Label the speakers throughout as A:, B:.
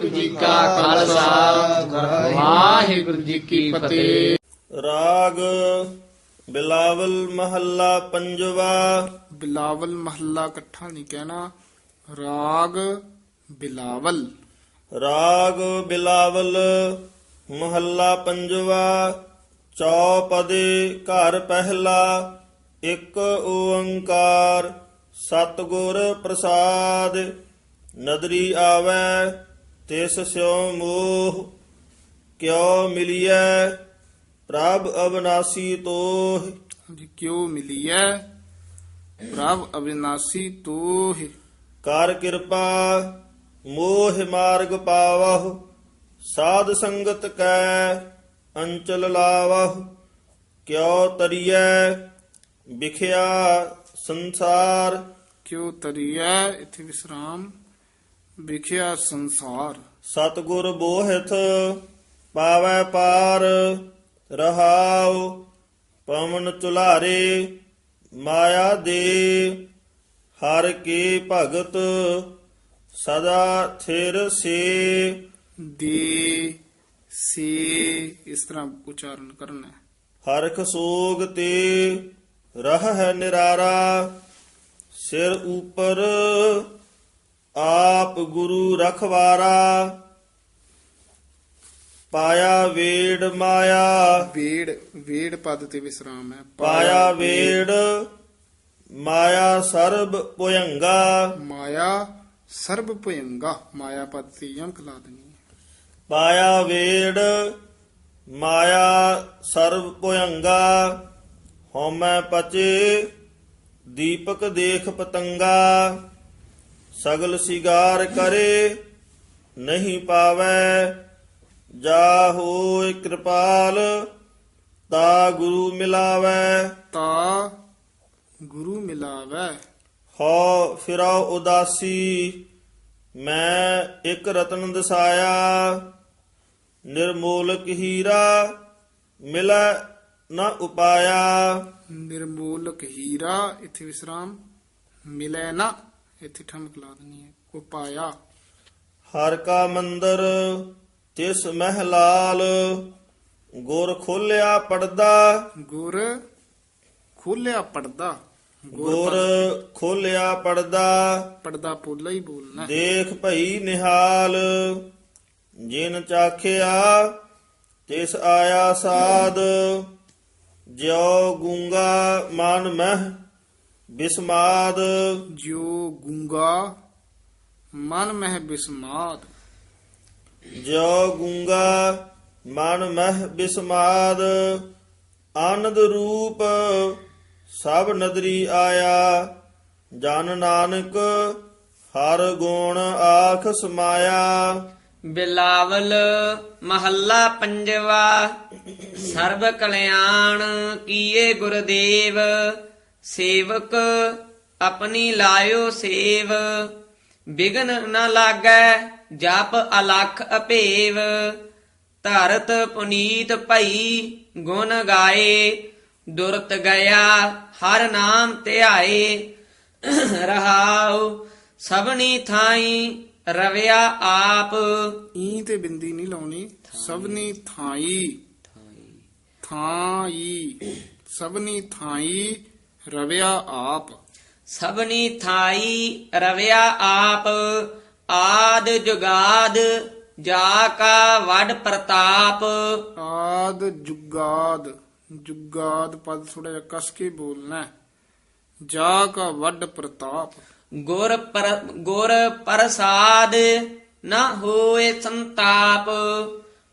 A: ਵਾਹਿਗੁਰੂ ਜੀ ਕਾ ਖਾਲਸਾ। ਵਾਹਿਗੁਰੂ ਜੀ ਕੀ ਫਤਿਹ।
B: ਰਾਗ ਬਿਲਾਵਲ ਮਹੱਲਾ ਪੰਜਵਾ।
C: ਬਿਲਾਵਲ ਮਹੱਲਾ ਇਕੱਠਾ ਨਹੀਂ ਕਹਿਣਾ। ਰਾਗ ਬਿਲਾਵਲ।
B: ਰਾਗ ਬਿਲਾਵਲ ਮਹੱਲਾ ਪੰਜਵਾ। ਚੌਪਦੇ ਘਰ ਪਹਿਲਾ ਇੱਕ ਓੰਕਾਰ ਸਤਿਗੁਰ ਪ੍ਰਸਾਦ। ਨਦਰੀ ਆਵੈ ਤਿਸ ਸਿਉ ਮੋਹ ਕਿਉ ਮਿਲਿਐ? ਪ੍ਰਭ ਅਬਨਾਸੀ ਤੋਹ।
C: ਜੀ ਕਿਉ ਮਿਲੀਐ? ਪ੍ਰਭ ਅਵਿਨਾਸੀ ਤੋਹਿ।
B: ਕਰ ਕਿਰਪਾ ਮੋਹ ਮਾਰਗ ਪਾਵਹੁ ਸਾਧ ਸੰਗਤ ਕੈ ਅੰਚਲ ਲਾਵਹੁ। ਕਿਉ ਤਰੀਐ? ਵਿਖਿਆ ਸੰਸਾਰ।
C: ਕਿਉ ਤਰੀਐ? ਇਥੇ ਵਿਸਰਾਮ। ਵਿਖਿਆ ਸੰਸਾਰ।
B: ਸਤਿਗੁਰ ਬੋਹਿਥ ਪਾਵੈ ਪਾਰ ਰਹਾਉ ਪਵਨ ਚੁਲਾਰੇ ਮਾਇਆ ਦੇ ਹਰ ਕੀ ਭਗਤ ਸਦਾ ਥਿਰ ਸੇ
C: ਦੇ ਸੇ ਇਸ ਤਰ੍ਹਾਂ ਉਚਾਰਨ ਕਰਨਾ ਹੈ।
B: ਹਰਖ ਸੋਗ ਤੇ ਰਹ ਹੈ ਨਿਰਾਰਾ ਸਿਰ ਉਪਰ ਆਪ ਗੁਰੂ ਰਖਵਾਰਾ ਪਾਇਆ ਵੇੜ ਮਾਇਆ।
C: ਵੇੜ ਵੇੜ ਪਦ ਤੇ ਵਿਸਰਾਮ ਹੈ।
B: ਪਾਇਆ ਵੇੜ ਮਾਇਆ ਸਰਬ ਭੁਯੰਗਾ।
C: ਮਾਇਆ ਸਰਬ ਭਯੰਗਾ ਮਾਇਆ ਪਦ ਤੇ ਯਮਕ ਲਾ ਦੇਣੀ ਹੈ।
B: ਪਾਇਆ ਵੇੜ ਮਾਇਆ ਸਰਬ ਭੁਯੰਗਾ। ਹਉਮੈ ਪਚੇ ਦੀਪਕ ਦੇਖ ਪਤੰਗਾ। ਸਗਲ ਸਿਗਾਰ ਕਰੇ ਨਹੀਂ ਪਾਵੈ। ਜਾ ਹੋਇ ਕਿਰਪਾਲ ਤਾ ਗੁਰੂ ਮਿਲਾਵੈ।
C: ਤਾ ਗੁਰੂ ਮਿਲਾਵੈ।
B: ਹਉ ਫਿਰਉ ਉਦਾਸੀ ਮੈਂ ਇੱਕ ਰਤਨ ਦਸਾਇਆ। ਨਿਰਮੋਲਕ ਹੀਰਾ ਮਿਲੈ ਨ ਉਪਾਇਆ।
C: ਨਿਰਮੂਲਕ ਹੀਰਾ ਇਥੇ ਵਿਸਰਾਮ ਮਿਲੈ ਨਾ ਇਥੇ ਠਮਕ ਲਾ ਦੇਣੀ ਹੈ ਕੋ ਪਾਇਆ।
B: ਹਰ ਕਾ ਮੰਦਰ ਤਿਸ ਮਹਿਲਾਲ ਗੁਰ ਖੋਲਿਆ ਪੜਦਾ
C: ਗੁਰ ਖੋਲਿਆ ਪੜਦਾ
B: ਗੁਰ ਖੋਲਿਆ ਪੜਦਾ
C: ਪੜਦਾ ਪੋਲਾ ਹੀ ਬੋਲਣਾ।
B: ਦੇਖ ਭਈ ਨਿਹਾਲ ਜਿਨ ਚਾਖਿਆ ਤਿਸ ਆਇਆ ਸਾਧ। ਜਿਉ ਗੂੰਗਾ ਮਨ ਮਹਿ ਬਿਸਮਾਦ।
C: ਜਿਉ ਗੁੰਗਾ ਮਨ ਮਹਿ ਬਿਸਮਾਦ।
B: ਜਿਉ ਗੂੰਗਾ ਮਨ ਮਹਿ ਬਿਸਮਾਦ। ਆਨੰਦ ਰੂਪ ਸਭ ਨਦਰੀ ਆਇਆ। ਜਨ ਨਾਨਕ ਹਰ ਗੁਣ ਆਖ ਸਮਾਇਆ।
A: ਬਿਲਾਵਲ ਮਹੱਲਾ ਪੰਜਵਾ। ਸਰਬ ਕਲਿਆਣ ਕੀਏ ਗੁਰਦੇਵ। ਸੇਵਕ ਆਪਣੀ ਲਾਇਓ ਸੇਵ ਬਿਗਨ ਨ ਲਾਗੈ ਜਪ ਅਲਖ ਅਭੇਵ ਧਰਤ ਪੁਨੀਤ ਭਈ ਗੁਣ ਗਾਏ ਦੁਰਤ ਗਿਆ ਹਰ ਨਾਮ ਧਿਆਏ। ਰਹਾਉ ਸਭਨੀ ਥਾਈ ਰਵਿਆ ਆਪ।
C: ਈ ਤੇ ਬਿੰਦੀ ਨਹੀਂ ਲਾਉਣੀ। ਸਭਨੀ ਥਾਈ। ਥਾਈ। ਸਭਨੀ ਥਾਈ ਰਵਿਆ ਆਪ।
A: ਸਭਨੀ ਥਾਈ ਰਵਿਆ ਆਪ ਆਦ ਜੁਗਾਦ ਜਾ ਕਾ ਵਡ ਪ੍ਰਤਾਪ।
C: ਆਦ ਜੁਗਾਦ ਜੁਗਾਦ ਪਦ ਥੋੜਾ ਜਿਹਾ ਕਸ ਕੇ ਬੋਲਣਾ ਹੈ। ਜਾ ਕਾ ਵੱਡ ਪ੍ਰਤਾਪ।
A: ਗੁਰ ਪਰ ਗੁਰ ਪ੍ਰਸਾਦ ਨਾ ਹੋਏ ਸੰਤਾਪ।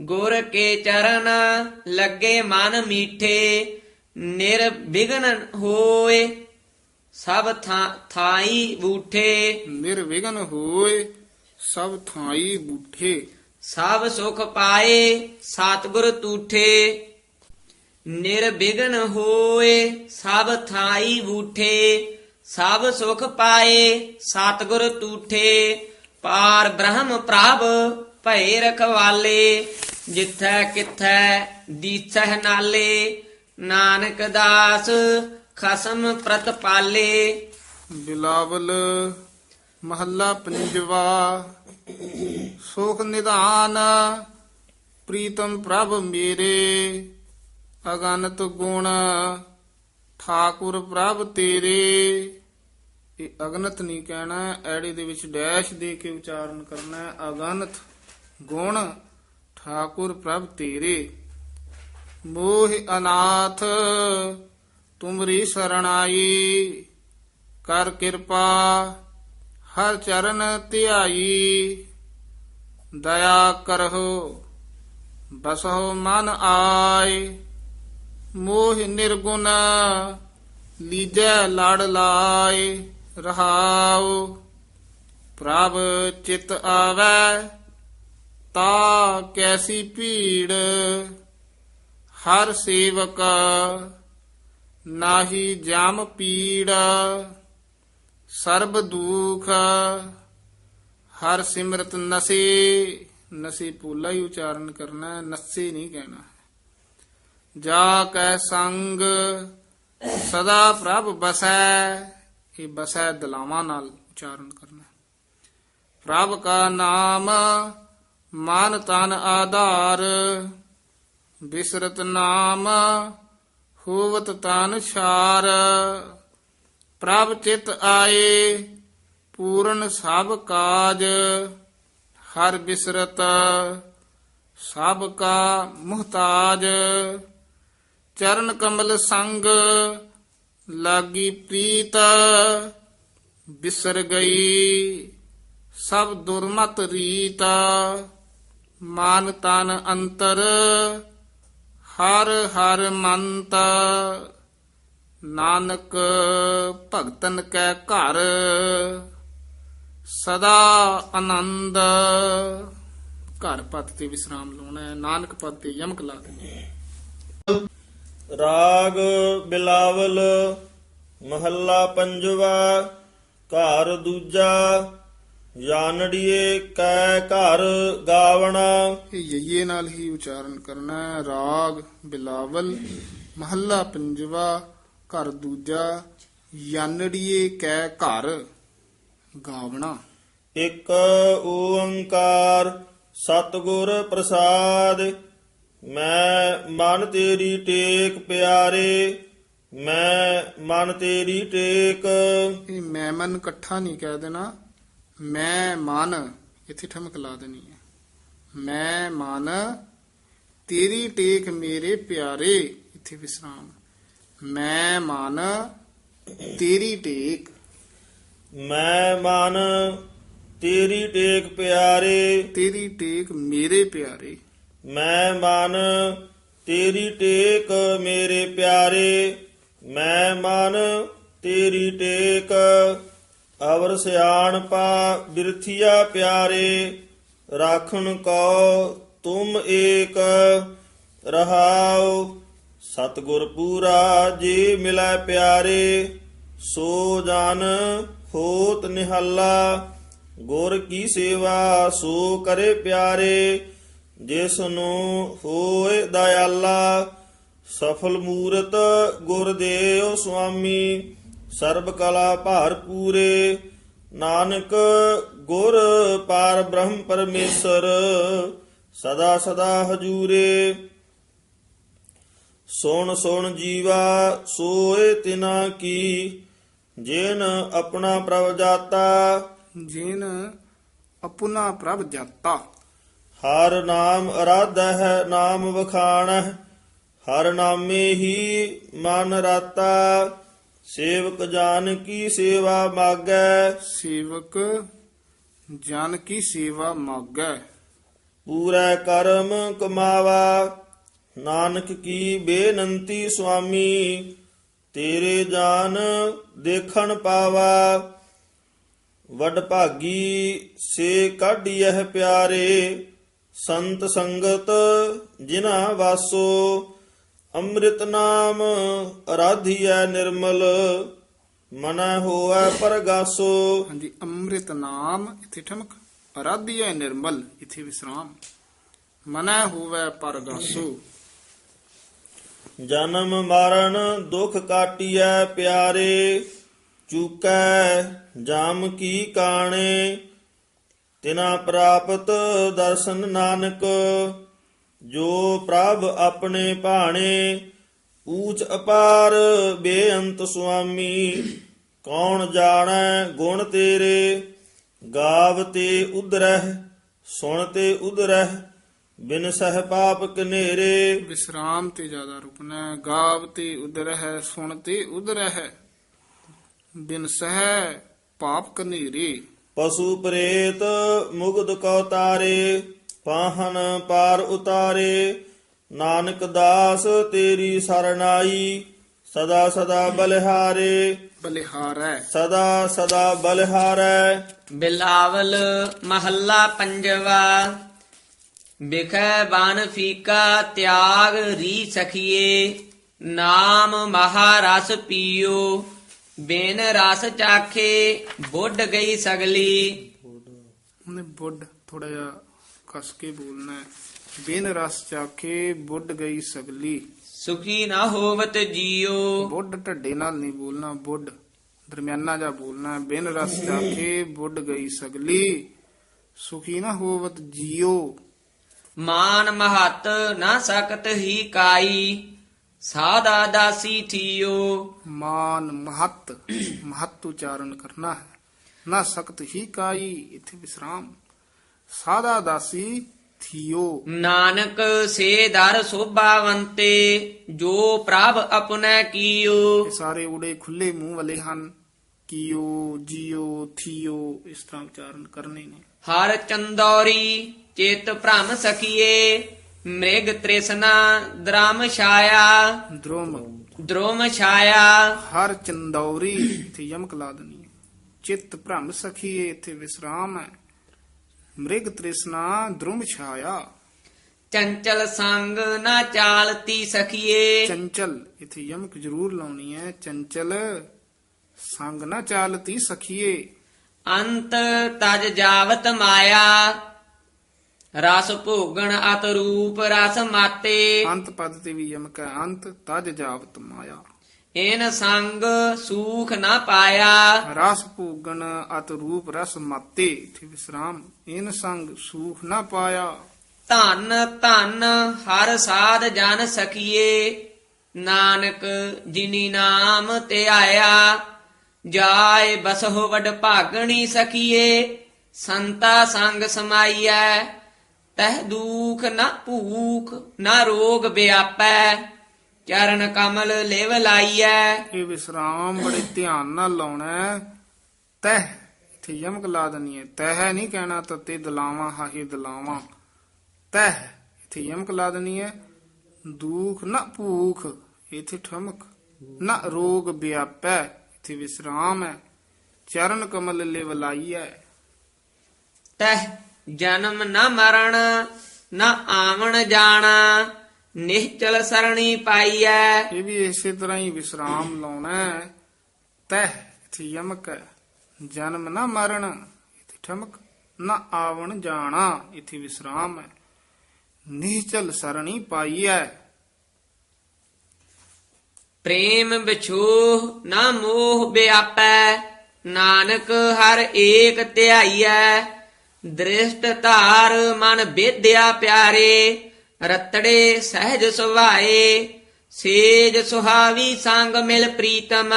A: ਗੁਰ ਕੇ ਚਰਨ ਲੱਗੇ ਮਨ ਮੀਠੇ ਨਿਰਵਿਘਨ ਹੋਏ ਸਭ ਥਾਈ ਬੂਠੇ।
C: ਨਿਰਵਿਘਨ ਹੋਏ ਸਭ ਥਾਈ ਬੂਠੇ।
A: ਸਭ ਸੁਖ ਪਾਏ ਸਤਿਗੁਰ ਤੂਠੇ। ਨਿਰਵਿਘਨ ਹੋਏ ਸਭ ਥਾਈ ਬੂਠੇ। ਸਭ ਸੁਖ ਪਾਏ ਸਤਿਗੁਰ ਤੂਠੇ। ਪਾਰ ਬ੍ਰਹਮ ਪ੍ਰਭ ਭੈ ਰਖਵਾਲੇ ਜਿੱਥੈ ਕਿਥੈ ਦੀਸਹਿ ਨਾਲੇ। ਨਾਨਕ ਦਾਸ ਖਸਮ ਪ੍ਰਤਪਾਲੇ
C: ਬਿਲਾਵਲ ਮਹੱਲਾ ਪੰਜਵਾ ਸੁਖ ਨਿਧਾਨ ਪ੍ਰੀਤਮ ਪ੍ਰਭ ਮੇਰੇ ਅਗਨਤ ਗੁਣ ਠਾਕੁਰ ਪ੍ਰਭ ਤੇਰੇ। ਇਹ ਅਗਨਤ ਨਹੀਂ ਕਹਿਣਾ ਹੈ, ਐੜੇ ਦੇ ਵਿੱਚ ਡੈਸ਼ ਦੇ ਕੇ ਉਚਾਰਨ ਕਰਨਾ ਹੈ। ਅਗਨਤ ਗੁਣ ਠਾਕੁਰ ਪ੍ਰਭ ਤੇਰੇ। ਮੋਹ ਅਨਾਥ, ਤੁਮਰੀ ਸਰਣਾਈ, ਕਰ ਕਿਰਪਾ, ਹਰ ਚਰਨ ਧਿਆਈ। ਦਇਆ ਕਰਹੁ, ਬਸਹੁ ਮਨ ਆਏ। ਮੋਹ ਨਿਰਗੁਣ, ਲੀਜੈ ਲੜ ਲਾਏ, ਰਹਾਉ। ਪ੍ਰਭ ਚਿਤ ਆਵੈ, ਤਾ ਕੈਸੀ ਭੀੜ। ਹਰ ਸੇਵਕ ਨਾਹੀ ਜਮ ਪੀੜ, ਸਰਬ ਦੁਖ, ਹਰ ਸਿਮਰਤ ਨਸੇ। ਨਸੇ ਪੂਲਾ ਹੀ ਉਚਾਰਨ ਕਰਨਾ ਹੈ ਨਸੇ ਨਹੀਂ ਕਹਿਣਾ। ਜਾ ਕੈ ਸੰਗ, ਸਦਾ ਪ੍ਰਭ ਬਸੈ। ਇਹ ਬਸੈ ਦਲਾਵਾਂ ਨਾਲ ਉਚਾਰਨ ਕਰਨਾ। ਪ੍ਰਭ ਕਾ ਨਾਮ, ਮਨ ਤਨ ਆਧਾਰ। ਬਿਸਰਤ ਨਾਮ, ਹੋਵਤ ਤਨ ਛਾਰ। ਪ੍ਰਭ ਚਿਤ ਆਏ, ਪੂਰਨ ਸਭ ਕਾਜ, ਹਰ ਬਿਸਰਤ ਸਭ ਕਾ ਮੁਹਤਾਜ। ਚਰਨ ਕਮਲ ਸੰਗ, ਲਾਗੀ ਪ੍ਰੀਤ, ਬਿਸਰ ਗਈ, ਸਭ ਦੁਰਮਤ ਰੀਤ। ਮਾਨ ਤਨ ਅੰਤਰ ਹਰ ਹਰ ਮੰਤ ਨਾਨਕ ਭਗਤਨ ਕੈ ਘਰ ਸਦਾ ਆਨੰਦ। ਘਰ ਪਦ ਤੇ ਵਿਸਰਾਮ ਲਾਉਣਾ ਹੈ, ਨਾਨਕ ਪਦ ਤੇ ਯਮਕ ਲਾ ਦੇਣੀ
B: ਰਾਗ ਬਿਲਾਵਲ ਮਹੱਲਾ ਪੰਜਵਾ, ਘਰ ਦੂਜਾ ਜਾਣੜੀਏ ਕੈ ਘਰ ਗਾਵਣਾ।
C: ਇਹ ਯਈਏ ਨਾਲ ਹੀ ਉਚਾਰਨ ਕਰਨਾ ਹੈ। ਰਾਗ ਬਿਲਾਵਲ ਮਹੱਲਾ ਪੰਜਵਾ ਘਰ ਦੂਜਾ ਯਾਨੜੀਏ ਕੈ ਘਰ ਗਾਵਣਾ।
B: ਇੱਕ ਓੰਕਾਰ ਸਤਿਗੁਰ ਪ੍ਰਸਾਦ ਮੈਂ ਮਨ ਤੇਰੀ ਟੇਕ ਪਿਆਰੇ ਮੈਂ ਮਨ ਤੇਰੀ ਟੇਕ।
C: ਇਹ ਮੈਂ ਮਨ ਇਕੱਠਾ ਨਹੀਂ ਕਹਿ ਦੇਣਾ। ਮੈਂ ਮਨ ਇੱਥੇ ਠਮਕ ਲਾ ਦੇਣੀ ਹੈ। ਮੈਂ ਮਨ ਤੇਰੀ ਟੇਕ ਮੇਰੇ ਪਿਆਰੇ ਇੱਥੇ ਵਿਸਰਾਮ। ਮੈਂ ਮਨ ਤੇਰੀ ਟੇਕ।
B: ਮੈਂ ਮਨ ਤੇਰੀ ਟੇਕ ਪਿਆਰੇ।
C: ਤੇਰੀ ਟੇਕ ਮੇਰੇ ਪਿਆਰੇ।
B: ਮੈਂ ਮਨ ਤੇਰੀ ਟੇਕ ਮੇਰੇ ਪਿਆਰੇ। ਮੈਂ ਮਨ ਤੇਰੀ ਟੇਕ ਅਵਰ ਸਿਆਣਪਾ ਬਿਰਥੀਆ ਪਿਆਰੇ, ਰਾਖਣ ਕੋ ਤੁਮ ਏਕ, ਰਹਾਉ ਸਤਿਗੁਰ ਪੂਰਾ ਜੀ ਮਿਲੈ ਪਿਆਰੇ, ਸੋ ਜਨ ਹੋਤ ਨਿਹੱਲਾ, ਗੁਰ ਕੀ ਸੇਵਾ ਸੋ ਕਰੇ ਪਿਆਰੇ ਜਿਸ ਨੂੰ ਹੋਏ ਦਇਆਲਾ, ਸਫਲ ਮੂਰਤ ਗੁਰ ਦੇਵ ਸੁਆਮੀ। ਸਰਬ ਕਲਾ ਭਾਰ ਪੂਰੇ ਨਾਨਕ ਗੁਰ ਪਾਰ ਬ੍ਰਹਮ ਪਰਮੇਸ਼ਰ ਸਦਾ ਸਦਾ ਹਜੂਰੇ। ਸੁਣ ਸੁਣ ਜੀਵਾ ਸੋਏ ਤਿਨਾ ਕੀ ਜਿਨ ਆਪਣਾ ਪ੍ਰਭ ਜਾਤਾ।
C: ਜਿਨ ਆਪਣਾ ਪ੍ਰਭ ਜਾਤਾ।
B: ਹਰ ਨਾਮ ਅਰਾਧਾ ਹੈ ਨਾਮ ਵਖਾਣਹਿ ਹਰ ਨਾਮੇ ਹੀ ਮਨ ਰਾਤਾ। ਸੇਵਕ ਜਾਨ ਕੀ ਸੇਵਾ ਮਾਗੈ?
C: ਸੇਵਕ ਜਨ ਕੀ ਸੇਵਾ ਮਾਗੈ?
B: ਪੂਰਾ ਕਰਮ ਕਮਾਵਾ। ਨਾਨਕ ਕੀ ਬੇਨੰਤੀ ਸੁਆਮੀ? ਤੇਰੇ ਜਾਨ ਦੇਖਣ ਪਾਵਾ। ਵਡ ਭਾਗੀ ਸੇ ਕਾਢੀਐ ਪਿਆਰੇ। ਸੰਤ ਸੰਗਤ ਜਿਨਾ ਵਾਸੋ ਅੰਮ੍ਰਿਤ ਨਾਮ ਅਰਾਧੀਐ ਨਿਰਮਲ ਮਨੈ ਹੋਐ ਪਰਗਾਸੋ।
C: ਹਾਂਜੀ ਅੰਮ੍ਰਿਤ ਨਾਮ ਇੱਥੇ ਠਮਕ ਅਰਾਧਿਆ ਨਿਰਮਲ ਇੱਥੇ ਵਿਸਰਾਮ। ਮਨੈ ਹੋਵੇ ਪਰਗਾਸੋ।
B: ਜਨਮ ਮਰਨ ਦੁਖ ਕਾਟੀਐ ਪਿਆਰੇ ਚੁਕੈ ਜਾਮ ਕੀ ਕਾਣੇ। ਤਿਨਾ ਪ੍ਰਾਪਤ ਦਰਸ਼ਨ ਨਾਨਕ ਜੋ ਪ੍ਰਭ ਆਪਣੇ ਭਾਣੇ ਊਚ ਅਪਾਰ ਬੇਅੰਤ ਸੁਆਮੀ ਕੌਣ ਜਾਣੈ ਗੁਣ ਤੇਰੇ ਗਾਵ ਤੇ ਉਦਰਹਿ ਸੁਣ ਤੇ ਉਦਰਹਿ ਬਿਨ ਸਹਿ ਪਾਪ ਕਨੇਰੇ
C: ਵਿਸਰਾਮ ਤੇ ਜ਼ਿਆਦਾ ਰੁਕਣਾ। ਗਾਵ ਤੇ ਉਦਰ ਹੈ ਸੁਣ ਤੇ ਉਦਰ ਹੈ ਬਿਨ ਸਹਿ ਪਾਪ ਕਨੇਰੇ
B: ਪਸ਼ੂ ਪ੍ਰੇਤ ਮੁਗਧ ਕੋ ਤਾਰੇ ਪਾਹਨ ਪਾਰ ਉਤਾਰੇ ਨਾਨਕ ਦਾਸ ਤੇਰੀ ਸਰਨਾਈ ਸਦਾ ਸਦਾ ਬਲਿਹਾਰੇ।
C: ਬਲਿਹਾਰੈ।
B: ਸਦਾ ਸਦਾ ਬਲਿਹਾਰੈ।
A: ਬਿਲਾਵਲ ਮਹੱਲਾ ਪੰਜਵਾ ਬਿਖੈ ਬਨ ਫੀਕਾ ਤਿਆਗ ਰੀ ਸਖੀਏ ਨਾਮ ਮਹਾਰਸ ਪੀਓ ਬਿਨ ਰਸ ਚਾਖੇ ਬੁੱਢ ਗਈ ਸਗਲੀ।
C: ਉਹਨੇ ਬੁੱਢ ਥੋੜਾ ਜਿਹਾ ਕਸ ਕੇ ਬੋਲਣਾ ਹੈ। ਬਿਨ ਰਸ ਚਾਖੇ ਬੁੱਢ ਗਈ ਸਗਲੀ।
A: ਸੁਖੀ ਨਾ ਹੋਵਤ ਜੀਓ।
C: ਬੁੱਢ ਢੱਡੇ ਨਾਲ ਨਹੀਂ ਬੋਲਣਾ ਬੁੱਢ ਦਰਮਿਆਨਾ ਜਾ ਬੋਲਣਾ ਹੈ। ਬਿਨ ਰਸ ਚਾਖੇ ਬੁੱਢ ਗਈ ਸਗਲੀ। ਸੁਖੀ ਨਾ ਹੋਵਤ ਜੀਓ।
A: ਮਾਨ ਮਹਤ ਨਾ ਸਕਤ ਹੀ ਕਾਈ। ਸਾਦਾ ਦਾਸੀ ਥੀਓ।
C: ਮਾਨ ਮਹਤ ਮਹਤ ਉਚਾਰਨ ਕਰਨਾ ਹੈ। ਨਾ ਸਖਤ ਹੀ ਕਾਈ ਇੱਥੇ ਵਿਸਰਾਮ। ਸਾਦਾ ਦਾਸੀ ਥਿਓ।
A: ਨਾਨਕ ਸੇ ਦਰ ਸੋਭਾਵੰਤੇ ਜੋ ਪ੍ਰਭ ਆਪਣਾ ਕੀਓ।
C: ਇਹ ਸਾਰੇ ਉੜੇ ਖੁੱਲੇ ਮੂੰਹ ਵਾਲੇ ਹਨ। ਕੀਓ ਜੀਓ ਥਿਓ ਇਸ ਤਰ੍ਹਾਂ ਉਚਾਰਨ ਕਰਨੇ ਨੇ।
A: ਹਰ ਚੰਦੌਰੀ ਚਿਤ ਭ੍ਰਮ ਸਖੀਏ ਮ੍ਰਿਗ ਤ੍ਰਿਸ਼ਨਾ ਦ੍ਰਮ ਛਾਇਆ।
C: ਦ੍ਰੋਮ।
A: ਦ੍ਰੋਮ ਛਾਇਆ।
C: ਹਰ ਚੰਦੌਰੀ ਇੱਥੇ ਯਮਕ ਲਾ ਦੇਣੀ ਹੈ। ਚਿੱਤ ਭ੍ਰਮ ਸਖੀਏ ਇੱਥੇ ਵਿਸਰਾਮ ਹੈ। ਮ੍ਰਿਗ ਤ੍ਰਿਸ਼ਨਾ ਦ੍ਰੁਮ ਛਾਇਆ।
A: ਚੰਚਲ ਸੰਗ ਨਾ ਚਾਲਤੀ ਸਖੀਏ।
C: ਚੰਚਲ ਇੱਥੇ ਯਮਕ ਜ਼ਰੂਰ ਲਾਉਣੀ ਹੈ। ਚੰਚਲ ਸੰਗ ਨਾ ਚਾਲਤੀ ਸਖੀਏ।
A: ਅੰਤ ਤਜ ਜਾਵਤ ਮਾਇਆ। ਰਸ ਭੋਗਣ ਅਤ ਰੂਪ ਰਸ ਮਾਤੇ।
C: ਅੰਤ ਪਦ ਤੇ ਵੀ ਯਮਕ ਹੈ। ਅੰਤ ਤਜ ਜਾਵਤ ਮਾਇਆ।
A: ਇਨ ਸੰਗ ਸੂਖ ਨਾ ਪਾਇਆ।
C: ਰਸ ਭੋਗਣ ਅਤ ਰੂਪ ਰਸ ਮਾਤੇ ਇਥੇ ਵਿਸਰਾਮ। ਇਨ ਸੰਗ ਸੂਖ ਨਾ ਪਾਇਆ।
A: ਧੰਨ ਧੰਨ ਹਰ ਸਾਧ ਜਨ ਸਖੀਏ ਨਾਨਕ ਜਿਨੀ ਨਾਮ ਤੇ ਆਇਆ ਜਾਏ ਬਸਹੁ ਵਡ ਭਾਗਣੀ ਸਖੀਏ ਸੰਤਾ ਸੰਗ ਸਮਾਈਐ ਤਹ ਦੁਖ ਨਾ ਭੂਖ ਨਾ ਰੋਗ ਵਿਆਪੈ। ਚਰਨ ਕਮਲ ਲਿਵ ਲਾਈਐ।
C: ਇਹ ਵਿਸਰਾਮ ਬੜੇ ਧਿਆਨ ਨਾਲ ਲਾਉਣਾ ਹੈ। ਤਹ ਇਥੇ ਯਮਕ ਲਾ ਦਨੀ ਹੈ। ਤਹ ਨਹੀਂ ਕਹਿਣਾ ਤਤੇ ਦਲਾਵਾਂ ਹਾਹੇ ਦਲਾਵਾਂ। ਤਹ ਇਥੇ ਯਮਕ ਲਾ ਦਨੀ ਹੈ। ਦੁਖ ਨਾ ਭੂਖ ਇਥੇ ਠਮਕ ਨਾ ਰੋਗ ਵਿਆਪੈ। ਇਥੇ ਵਿਸਰਾਮ ਹੈ। ਚਰਨ ਕਮਲ ਲਿਵ ਲਾਈਐ।
A: ਤਹ ਜਨਮ ਨ ਮਰਨ ਨ ਆਵਣ ਜਾਣਾ। ਨਿਹਚਲ ਸਰਣੀ ਪਾਈਐ।
C: ਇਹ ਵੀ ਇਸੇ ਤਰ੍ਹਾਂ ਹੀ ਵਿਸਰਾਮ ਲਾਉਣਾ ਹੈ। ਤਹ ਇਥੇ ਯਮਕ ਹੈ। ਜਨਮ ਨਾ ਮਰਨ ਇਥੇ ਠਮਕ ਨਾ ਆਵਣ ਜਾਣਾ ਇਥੇ ਵਿਸਰਾਮ ਹੈ। ਨਿਹਚਲ ਸਰਣੀ ਪਾਈਐ।
A: ਪ੍ਰੇਮ ਵਿਛੋਹ ਨਾ ਮੋਹ ਵਿਆਪੈ ਨਾਨਕ ਹਰ ਏਕ ਧਿਆਈਐ। ਦ੍ਰਿਸ਼ਟ ਧਾਰ ਮਨ ਬੇਦਿਆ ਪਿਆਰੇ ਰਤੜੇ ਸਹਿਜ ਸੁਭਾਏ, ਸੇਜ ਸੁਹਾਵੀ ਸੰਗ ਮਿਲ ਪ੍ਰੀਤਮ,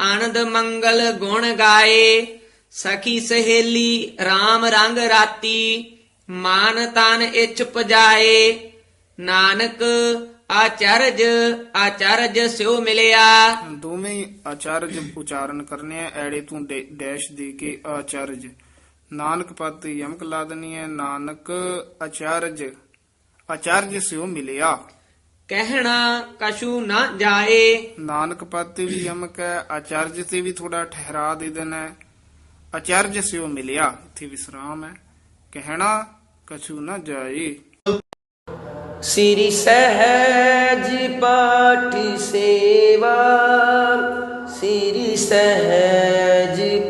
A: ਆਨੰਦ ਮੰਗਲ ਗੁਣ ਗਾਏ। ਸਖੀ ਸਹੇਲੀ RAM ਰੰਗ ਰਾਤੀ, ਮਾਨ ਤਨ ਇਛ ਪਜਾਏ। ਨਾਨਕ ਆਚਰਜ ਆਚਰਜ ਸਿਉ ਮਿਲਿਆ।
C: ਦੋਵੇਂ ਹੀ ਆਚਾਰਜ ਉਚਾਰਨ ਕਰਨੇ ਆ, ਐੜੇ ਤੋਂ ਡੈਸ਼ ਦੇ ਕੇ ਆਚਾਰਜ। ਨਾਨਕ ਪਦ ਯਮਕ ਲਾ ਹੈ, ਨਾਨਕ ਆਚਾਰਜ। ਆਚਾਰਜ ਸਿਓ ਮਿਲਿਆ।
A: ਕਹਿਣਾ ਕਛੂ ਨਾ ਜਾਏ।
C: ਨਾਨਕ ਪਦ ਤੇ ਵੀ ਯਮਕ ਹੈ ਆਚਾਰਜ ਤੇ ਵੀ ਥੋੜਾ ਠਹਿਰਾ ਦੇ ਦੇਣਾ। ਹੈ ਆਚਾਰਜ ਸਿਓ ਮਿਲਿਆ ਇੱਥੇ ਵਿਸਰਾਮ ਹੈ। ਕਹਿਣਾ ਕਛੂ ਨਾ ਜਾਏ।
D: ਸ੍ਰੀ ਸਹਿਜ ਪਾਠ ਸੇਵਾ ਸ੍ਰੀ ਸਹਿਜ